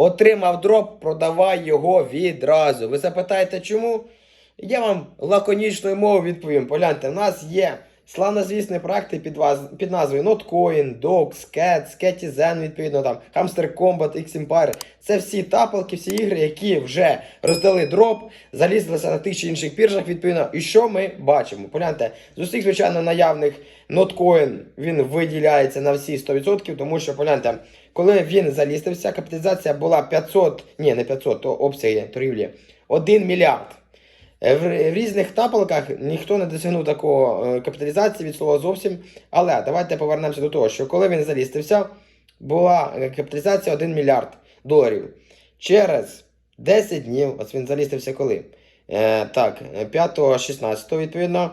Отримав дроп, продавай його відразу. Ви запитаєте, чому? Я вам лаконічною мовою відповім. Погляньте, в нас є славнозвісні проекти під, ваз- під назвою Notcoin, Dox, Cats, Catizen, відповідно там, Hamster Combat, X-Empire. Це всі тапалки, всі ігри, які вже роздали дроп, залізлися на тих чи інших біржах, відповідно. І що ми бачимо? Погляньте, з усіх, звичайно, наявних Notcoin він виділяється на всі 100%, тому що, погляньте, коли він залістився, капіталізація була 500, ні, не 500, то обсяги торгівлі, 1 мільярд. Е, В, різних тапалках ніхто не досягнув такого е, капіталізації від слова зовсім. Але давайте повернемося до того, що коли він залістився, була е, капіталізація 1 мільярд доларів. Через 10 днів, ось він залістився коли? Е, так, 5-16 відповідно.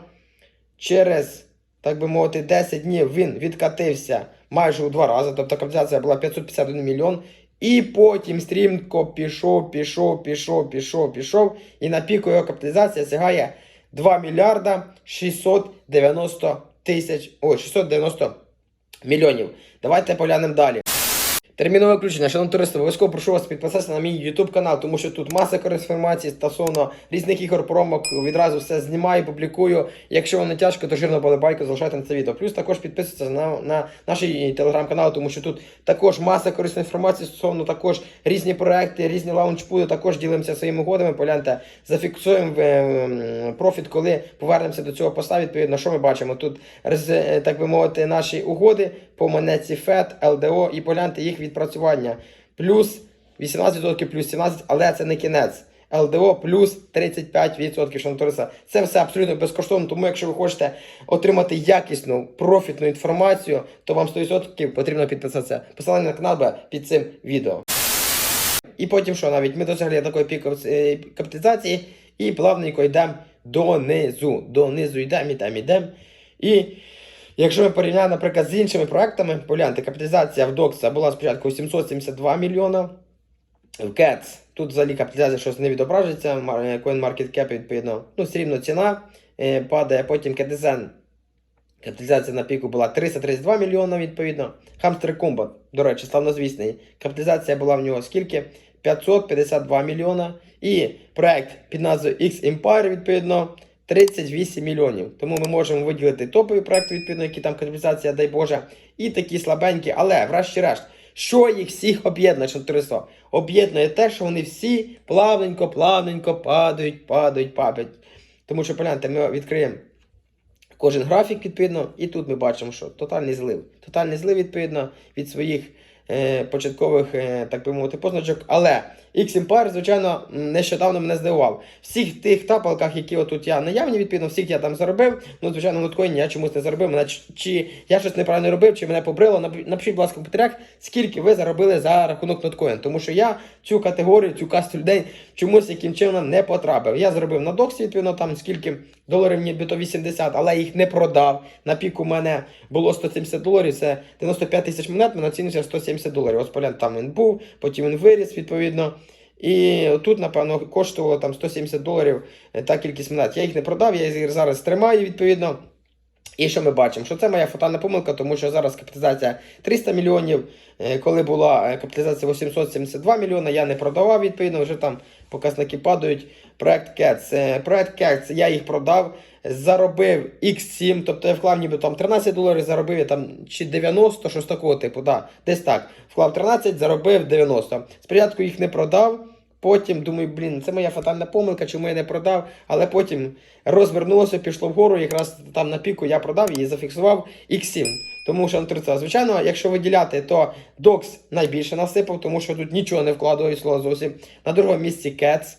Через, так би мовити, 10 днів він відкатився майже у два рази. Тобто капіталізація була 551 мільйон. І потім стрімко пішов, пішов, пішов, пішов, пішов. І на піку його капіталізація сягає 2 мільярда 690 тисяч, о, 690 мільйонів. Давайте поглянемо далі. Термінове включення, шановні туристи, обов'язково прошу вас підписатися на мій YouTube канал, тому що тут маса інформації стосовно різних ігор, промок, відразу все знімаю, публікую. Якщо вам не тяжко, то жирно подобайку залишайте на це відео. Плюс також підписуйтесь на, на наш телеграм-канал, тому що тут також маса корисної інформації стосовно також різні проекти, різні лаунчпуди, також ділимося своїми угодами. Погляньте, зафіксуємо е, профіт, коли повернемося до цього поста. Відповідно, що ми бачимо? Тут е, так би мовити, наші угоди по монетці FED, LDO і погляньте їх відпрацювання. Плюс 18%, плюс 17%, але це не кінець. ЛДО плюс 35%, шановні. Це все абсолютно безкоштовно, тому якщо ви хочете отримати якісну профітну інформацію, то вам 100% потрібно підписатися. Посилання на канал під цим відео. І потім що навіть ми досягли такої піку е, капіталізації і плавненько йдемо донизу. Донизу йдемо, йдемо, йдемо. І якщо ми порівняємо, наприклад, з іншими проектами, погляньте, капіталізація в DOX була спочатку 772 мільйона. В CATS тут взагалі капіталізація щось не відображується, е, CoinMarketCap відповідно, ну все рівно ціна е, падає, потім Catizen Капіталізація на піку була 332 мільйона, відповідно. Hamster Combat, до речі, славнозвісний. Капіталізація була в нього скільки? 552 мільйона. І проект під назвою X-Empire, відповідно, 38 мільйонів. Тому ми можемо виділити топові проекти, відповідно, які там капіталізація, дай Боже, і такі слабенькі. Але, врешті-решт, що їх всіх об'єднує, що туристо? Об'єднує те, що вони всі плавненько, плавненько падають, падають, падають. Тому що, погляньте, ми відкриємо кожен графік, відповідно, і тут ми бачимо, що тотальний злив. Тотальний злив, відповідно, від своїх е, початкових, е, так би мовити, позначок. Але X-Empire, звичайно, нещодавно мене здивував. Всіх тих тапалках, які отут я наявні, відповідно, всіх я там заробив. Ну, звичайно, в ноткоїні я чомусь не заробив. Мене чи я щось неправильно робив, чи мене побрило. Нап- Напишіть, будь ласка, в коментарях, скільки ви заробили за рахунок ноткоін. Тому що я цю категорію, цю касту людей чомусь яким чином не потрапив. Я заробив на доксі, відповідно, там скільки доларів нібито 80, але їх не продав. На пік у мене було 170 доларів, це 95 тисяч монет, мене оцінився 170 доларів. Ось поглянь, там він був, потім він виріс, відповідно. І тут, напевно, коштувало там 170 доларів е, та кількість монет. Я їх не продав, я їх зараз тримаю, відповідно. І що ми бачимо? Що це моя фатальна помилка, тому що зараз капіталізація 300 мільйонів. Е, Коли була е, капіталізація 872 мільйона, я не продавав, відповідно, вже там показники падають. Проект. Е, Проект CATS, я їх продав, заробив X7, тобто я вклав ніби там 13 доларів, заробив я там чи 90, щось такого типу, да, десь так. Вклав 13, заробив 90. Спочатку їх не продав. Потім думаю, блін, це моя фатальна помилка, чому я не продав. Але потім розвернулося, пішло вгору. Якраз там на піку я продав і зафіксував X7. Тому що на 30. Звичайно, якщо виділяти, то DOX найбільше насипав, тому що тут нічого не вкладує зовсім. На другому місці Cats.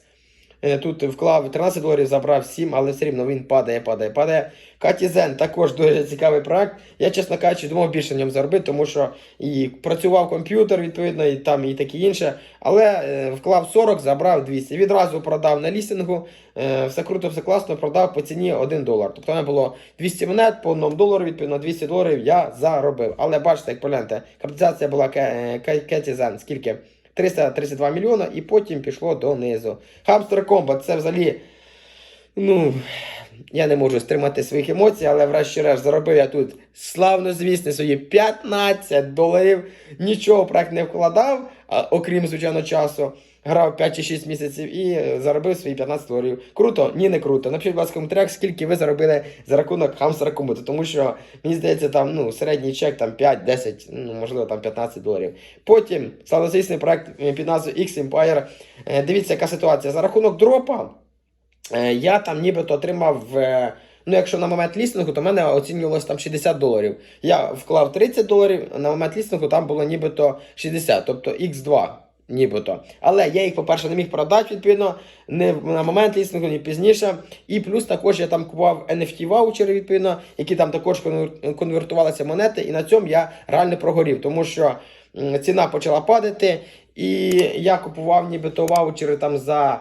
Е, Тут вклав 13 доларів, забрав 7, але все рівно він падає, падає, падає. Катізен також дуже цікавий проект. Я, чесно кажучи, думав більше на ньому заробити, тому що і працював комп'ютер, відповідно, і там і таке інше. Але е, вклав 40, забрав 200. Відразу продав на лістингу. Е, все круто, все класно, продав по ціні 1 долар. Тобто мене було 200 монет по 1 долару, відповідно, 200 доларів я заробив. Але бачите, як погляньте, капіталізація була Кетізен. Скільки? 332 мільйона і потім пішло донизу. Хамстер комбат це взагалі. Ну, я не можу стримати своїх емоцій, але врешті-решт заробив я тут славно звісне свої 15 доларів. Нічого проект не вкладав, окрім звичайно часу. Грав 5 чи 6 місяців і е, заробив свої 15 доларів. Круто? Ні, не круто. Напишіть, будь ласка, в коментарях, скільки ви заробили за рахунок хамстера комуто. Тому що мені здається, там ну, середній чек там 5-10, ну можливо там 15 доларів. Потім славнозвісний проект під назвою X Empire. Е, Дивіться, яка ситуація. За рахунок дропа я там нібито отримав. е, Ну, якщо на момент лістингу, то в мене оцінювалося там 60 доларів. Я вклав 30 доларів, на момент лістингу там було нібито 60, тобто X2. Нібито. Але я їх, по-перше, не міг продати, відповідно, не на момент лістингу, ні пізніше. І плюс також я там купував NFT ваучери, відповідно, які там також конвертувалися монети, і на цьому я реально прогорів, тому що ціна почала падати, і я купував нібито ваучери там за.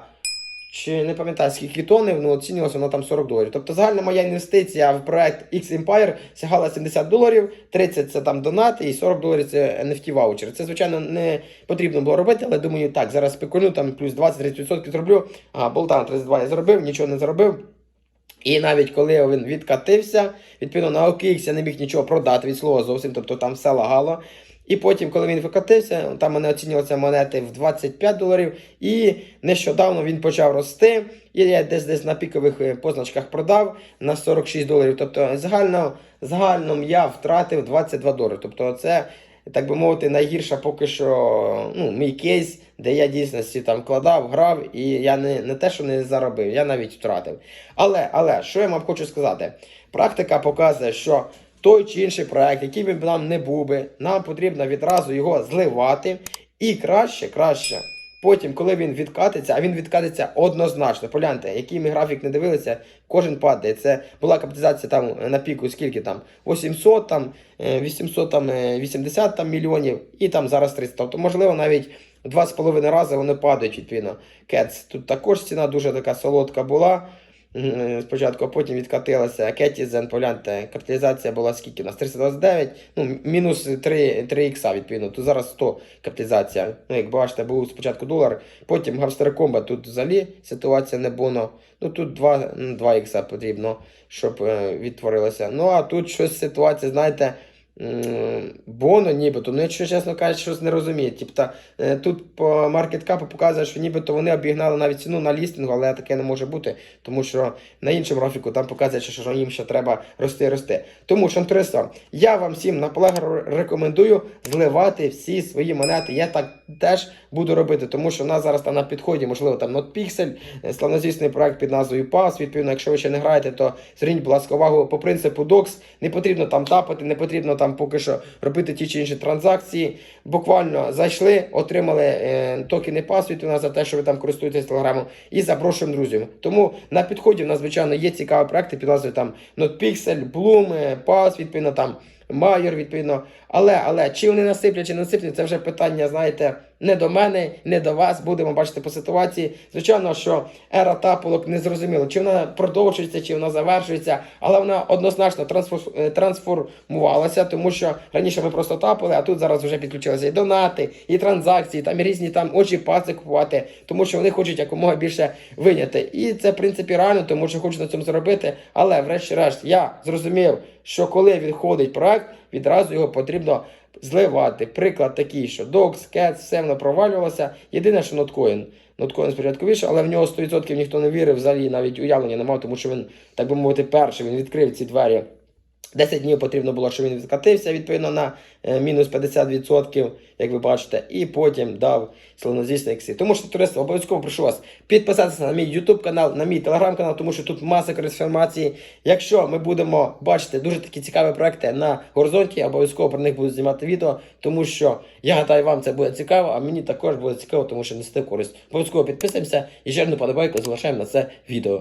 Чи не пам'ятаю скільки тонів, ну оцінювалося воно там 40 доларів. Тобто загальна моя інвестиція в проект X Empire сягала 70 доларів, 30 це там донати і 40 доларів це NFT ваучер. Це, звичайно, не потрібно було робити, але думаю, так, зараз спекулю, там плюс 20-30% зроблю. А, болта на 32 я зробив, нічого не зробив. І навіть коли він відкатився, відповідно на OKX я не міг нічого продати від слова зовсім, тобто там все лагало. І потім, коли він викатився, там мене оцінювалися монети в 25 доларів, і нещодавно він почав рости. І я десь десь на пікових е, позначках продав на 46 доларів. Тобто загально, загальном я втратив 22 долари. Тобто це, так би мовити, найгірша поки що ну, мій кейс, де я дійсності там вкладав, грав, і я не, не те, що не заробив, я навіть втратив. Але, але що я вам хочу сказати? Практика показує, що той чи інший проект, який би нам не був би, нам потрібно відразу його зливати. І краще, краще. Потім, коли він відкатиться, а він відкатиться однозначно. Погляньте, який ми графік не дивилися, кожен падає. Це була капіталізація там на піку, скільки там? 800, там, е, 800, там, е, 80 там, мільйонів, і там зараз 300. Тобто, можливо, навіть в два з половиною рази вони падають, відповідно. Кетс. Тут також ціна дуже така солодка була. М, Спочатку, а потім відкатилася Кетізен, погляньте, капіталізація була скільки? У нас 329, ну, мінус 3, 3 ікса, відповідно. Тут зараз 100 капіталізація. Ну, як бачите, був спочатку долар, потім Гавстеркомба, тут взагалі ситуація не боно. Ну тут 2, 2 ікса потрібно, щоб е, відтворилося. Ну а тут щось ситуація, знаєте. Боно нібито, ну якщо чесно кажучи, щось не розуміє. Тобто е, тут по маркеткапу показує, що нібито вони обігнали навіть ціну на лістингу, але таке не може бути, тому що на іншому графіку там показує, що, їм ще треба рости рости. Тому, шантриство, я вам всім наполегливо рекомендую зливати всі свої монети. Я так теж буду робити, тому що в нас зараз там на підході, можливо, там NotPixel, е, славнозвісний проект під назвою PAS. Відповідно, якщо ви ще не граєте, то зверніть, будь ласка, увагу по принципу DOX. Не потрібно там тапати, не потрібно там поки що робити ті чи інші транзакції. Буквально зайшли, отримали е, токени у нас за те, що ви там користуєтесь телеграмом, і запрошуємо друзів. Тому на підході в нас, звичайно, є цікаві проекти під там NotPixel, Bloom, Pass, відповідно там. Майор, відповідно. Але, але чи вони насиплять, чи не насиплять, це вже питання, знаєте, не до мене, не до вас. Будемо бачити по ситуації. Звичайно, що ера тапулок не зрозуміло, чи вона продовжується, чи вона завершується, але вона однозначно е, трансформувалася, тому що раніше ми просто тапали, а тут зараз вже підключилися і донати, і транзакції, там і різні там очі паси купувати, тому що вони хочуть якомога більше виняти. І це, в принципі, реально, тому що хочуть на цьому заробити. Але, врешті-решт, я зрозумів, що коли відходить проект, відразу його потрібно зливати. Приклад такий, що Docs, Cats, все воно провалювалося. Єдине, що Notcoin. Notcoin вийшов, але в нього 100% ніхто не вірив, взагалі навіть уявлення не мав, тому що він, так би мовити, перший він відкрив ці двері. 10 днів потрібно було, щоб він відкатився відповідно на е, мінус 50%, як ви бачите, і потім дав славнозвісний ікси. Тому що туристи обов'язково прошу вас підписатися на мій YouTube канал, на мій телеграм канал, тому що тут маса корисної інформації. Якщо ми будемо бачити дуже такі цікаві проекти на горизонті, обов'язково про них буду знімати відео, тому що я гадаю, вам це буде цікаво, а мені також буде цікаво, тому що нести користь. Обов'язково підписуємося і жирну подобайку залишаємо на це відео.